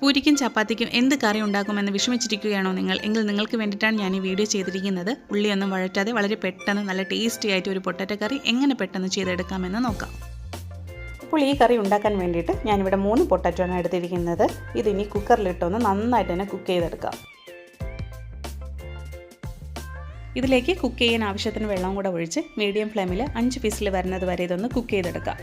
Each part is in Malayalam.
പൂരിക്കും ചപ്പാത്തിക്കും എന്ത് കറി ഉണ്ടാക്കുമെന്ന് വിഷമിച്ചിരിക്കുകയാണോ നിങ്ങൾ? എങ്കിൽ നിങ്ങൾക്ക് വേണ്ടിയിട്ടാണ് ഞാൻ ഈ വീഡിയോ ചെയ്തിരിക്കുന്നത്. ഉള്ളിയൊന്നും വഴറ്റാതെ വളരെ പെട്ടെന്ന് നല്ല ടേസ്റ്റി ആയിട്ട് ഒരു പൊട്ടറ്റോ കറി എങ്ങനെ പെട്ടെന്ന് ചെയ്തെടുക്കാമെന്ന് നോക്കാം. അപ്പോൾ ഈ കറി ഉണ്ടാക്കാൻ വേണ്ടിയിട്ട് ഞാനിവിടെ മൂന്ന് പൊട്ടറ്റോ ആണ് എടുത്തിരിക്കുന്നത്. ഇതിനി കുക്കറിലിട്ടൊന്ന് നന്നായിട്ട് തന്നെ കുക്ക് ചെയ്തെടുക്കാം. ഇതിലേക്ക് കുക്ക് ചെയ്യാൻ ആവശ്യത്തിന് വെള്ളം കൂടെ ഒഴിച്ച് മീഡിയം ഫ്ലെയിമിൽ അഞ്ച് പീസിൽ വരുന്നത് വരെ ഇതൊന്ന് കുക്ക് ചെയ്തെടുക്കാം.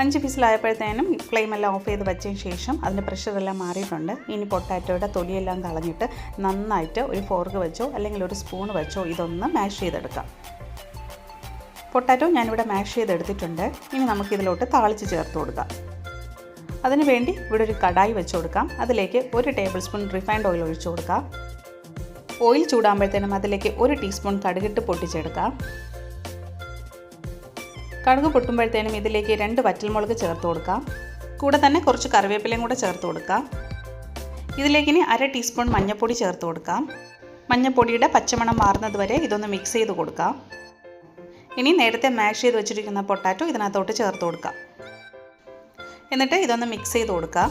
അഞ്ച് പീസിലായപ്പോഴത്തേനും ഫ്ലെയിം എല്ലാം ഓഫ് ചെയ്ത് വെച്ചതിന് ശേഷം അതിന്റെ പ്രഷറെല്ലാം മാറിയിട്ടുണ്ട്. ഇനി പൊട്ടാറ്റോയുടെ തൊലിയെല്ലാം കളഞ്ഞിട്ട് നന്നായിട്ട് ഒരു ഫോർക്ക് വെച്ചോ അല്ലെങ്കിൽ ഒരു സ്പൂൺ വെച്ചോ ഇതൊന്ന് മാഷ് ചെയ്തെടുക്കാം. പൊട്ടാറ്റോ ഞാനിവിടെ മാഷ് ചെയ്തെടുത്തിട്ടുണ്ട്. ഇനി നമുക്കിതിലോട്ട് താളിച്ച് ചേർത്ത് കൊടുക്കാം. അതിന് വേണ്ടി ഇവിടെ ഒരു കടായി വെച്ച് കൊടുക്കാം. അതിലേക്ക് ഒരു ടേബിൾ സ്പൂൺ റിഫൈൻഡ് ഓയിൽ ഒഴിച്ചു കൊടുക്കാം. ഓയിൽ ചൂടാകുമ്പോഴത്തേനും അതിലേക്ക് ഒരു ടീസ്പൂൺ കടുകിട്ട് പൊട്ടിച്ചെടുക്കാം. കടുക് പൊട്ടുമ്പോഴത്തേനും ഇതിലേക്ക് രണ്ട് വറ്റൽമുളക് ചേർത്ത് കൊടുക്കാം. കൂടെ തന്നെ കുറച്ച് കറിവേപ്പിലയും കൂടെ ചേർത്ത് കൊടുക്കാം. ഇതിലേക്ക് ഇനി അര ടീസ്പൂൺ മഞ്ഞൾപ്പൊടി ചേർത്ത് കൊടുക്കാം. മഞ്ഞൾപ്പൊടിയുടെ പച്ചമണം മാറുന്നത് വരെ ഇതൊന്ന് മിക്സ് ചെയ്ത് കൊടുക്കാം. ഇനി നേരത്തെ മാഷ് ചെയ്ത് വെച്ചിരിക്കുന്ന പൊട്ടാറ്റോ ഇതിനകത്തോട്ട് ചേർത്ത് കൊടുക്കാം. എന്നിട്ട് ഇതൊന്ന് മിക്സ് ചെയ്ത് കൊടുക്കാം.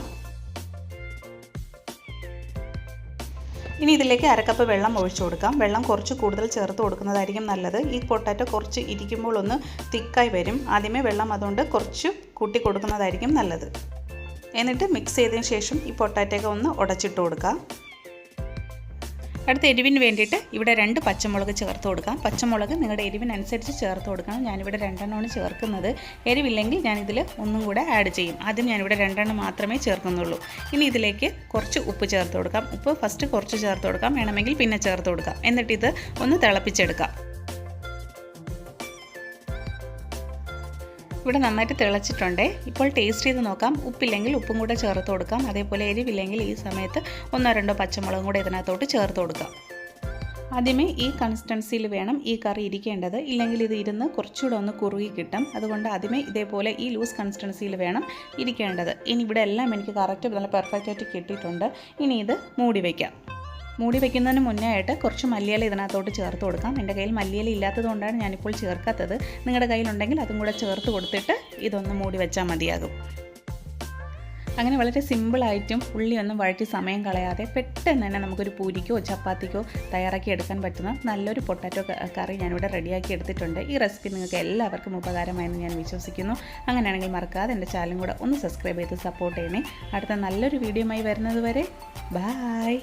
ഇനി ഇതിലേക്ക് അരക്കപ്പ് വെള്ളം ഒഴിച്ചു കൊടുക്കാം. വെള്ളം കുറച്ച് കൂടുതൽ ചേർത്ത് കൊടുക്കുന്നതായിരിക്കും നല്ലത്. ഈ പൊട്ടാറ്റോ കുറച്ച് ഇരിക്കുമ്പോൾ ഒന്ന് തിക്കായി വരും. ആദ്യമേ വെള്ളം അതുകൊണ്ട് കുറച്ച് കൂട്ടി കൊടുക്കുന്നതായിരിക്കും നല്ലത്. എന്നിട്ട് മിക്സ് ചെയ്തതിന് ശേഷം ഈ പൊട്ടാറ്റോ ഒന്ന് ഉടച്ചിട്ട് കൊടുക്കാം. അടുത്ത എരിവിന് വേണ്ടിയിട്ട് ഇവിടെ രണ്ട് പച്ചമുളക് ചേർത്ത് കൊടുക്കാം. പച്ചമുളക് നിങ്ങളുടെ എരിവിനനുസരിച്ച് ചേർത്ത് കൊടുക്കണം. ഞാനിവിടെ രണ്ടെണ്ണമാണ് ചേർക്കുന്നത്. എരിവില്ലെങ്കിൽ ഞാനിതിൽ ഒന്നും കൂടെ ആഡ് ചെയ്യും. ആദ്യം ഞാനിവിടെ രണ്ടെണ്ണം മാത്രമേ ചേർക്കുന്നുള്ളൂ. ഇനി ഇതിലേക്ക് കുറച്ച് ഉപ്പ് ചേർത്ത് കൊടുക്കാം. ഉപ്പ് ഫസ്റ്റ് കുറച്ച് ചേർത്ത് കൊടുക്കാം. വേണമെങ്കിൽ പിന്നെ ചേർത്ത് കൊടുക്കാം. എന്നിട്ട് ഇത് ഒന്ന് തിളപ്പിച്ചെടുക്കാം. ഇവിടെ നന്നായിട്ട് തിളച്ചിട്ടുണ്ട്. ഇപ്പോൾ ടേസ്റ്റ് ചെയ്ത് നോക്കാം. ഉപ്പില്ലെങ്കിൽ ഉപ്പും കൂടെ ചേർത്ത് കൊടുക്കാം. അതേപോലെ എരിവില്ലെങ്കിൽ ഈ സമയത്ത് ഒന്നോ രണ്ടോ പച്ചമുളകും കൂടെ ഇതിനകത്തോട്ട് ചേർത്ത് കൊടുക്കാം. ആദ്യമേ ഈ കൺസിസ്റ്റൻസിയിൽ വേണം ഈ കറി ഇരിക്കേണ്ടത്. ഇല്ലെങ്കിൽ ഇത് ഇരുന്ന് കുറച്ചുകൂടെ ഒന്ന് കുറുകി കിട്ടും. അതുകൊണ്ട് ആദ്യമേ ഇതേപോലെ ഈ ലൂസ് കൺസിസ്റ്റൻസിയിൽ വേണം ഇരിക്കേണ്ടത്. ഇനി ഇവിടെ എല്ലാം എനിക്ക് കറക്റ്റ് നല്ല പെർഫെക്റ്റായിട്ട് കിട്ടിയിട്ടുണ്ട്. ഇനി ഇത് മൂടി വയ്ക്കാം മൂടി വയ്ക്കുന്നതിന് മുന്നേ ആയിട്ട് കുറച്ച് മല്ലിയില ഇതിനകത്തോട്ട് ചേർത്ത് കൊടുക്കാം. എന്റെ കയ്യിൽ മല്ലിയില ഇല്ലാത്തതുകൊണ്ടാണ് ഞാനിപ്പോൾ ചേർക്കാത്തത്. നിങ്ങളുടെ കയ്യിലുണ്ടെങ്കിൽ അതും കൂടെ ചേർത്ത് കൊടുത്തിട്ട് ഇതൊന്ന് മൂടി വെച്ചാൽ മതിയാകും. അങ്ങനെ വളരെ സിമ്പിളായിട്ടും ഉള്ളിയൊന്നും വഴറ്റി സമയം കളയാതെ പെട്ടെന്ന് തന്നെ നമുക്കൊരു പൂരിക്കോ ചപ്പാത്തിക്കോ തയ്യാറാക്കി എടുക്കാൻ പറ്റുന്ന നല്ലൊരു പൊട്ടാറ്റോ കറി ഞാനിവിടെ റെഡിയാക്കി എടുത്തിട്ടുണ്ട്. ഈ റെസിപ്പി നിങ്ങൾക്ക് എല്ലാവർക്കും ഉപകാരമായെന്ന് ഞാൻ വിശ്വസിക്കുന്നു. അങ്ങനെയാണെങ്കിൽ മറക്കാതെ എന്റെ ചാനലും കൂടെ ഒന്ന് സബ്സ്ക്രൈബ് ചെയ്ത് സപ്പോർട്ട് ചെയ്യണേ. അടുത്ത നല്ലൊരു വീഡിയോയുമായി വരുന്നത് വരെ. ബായ്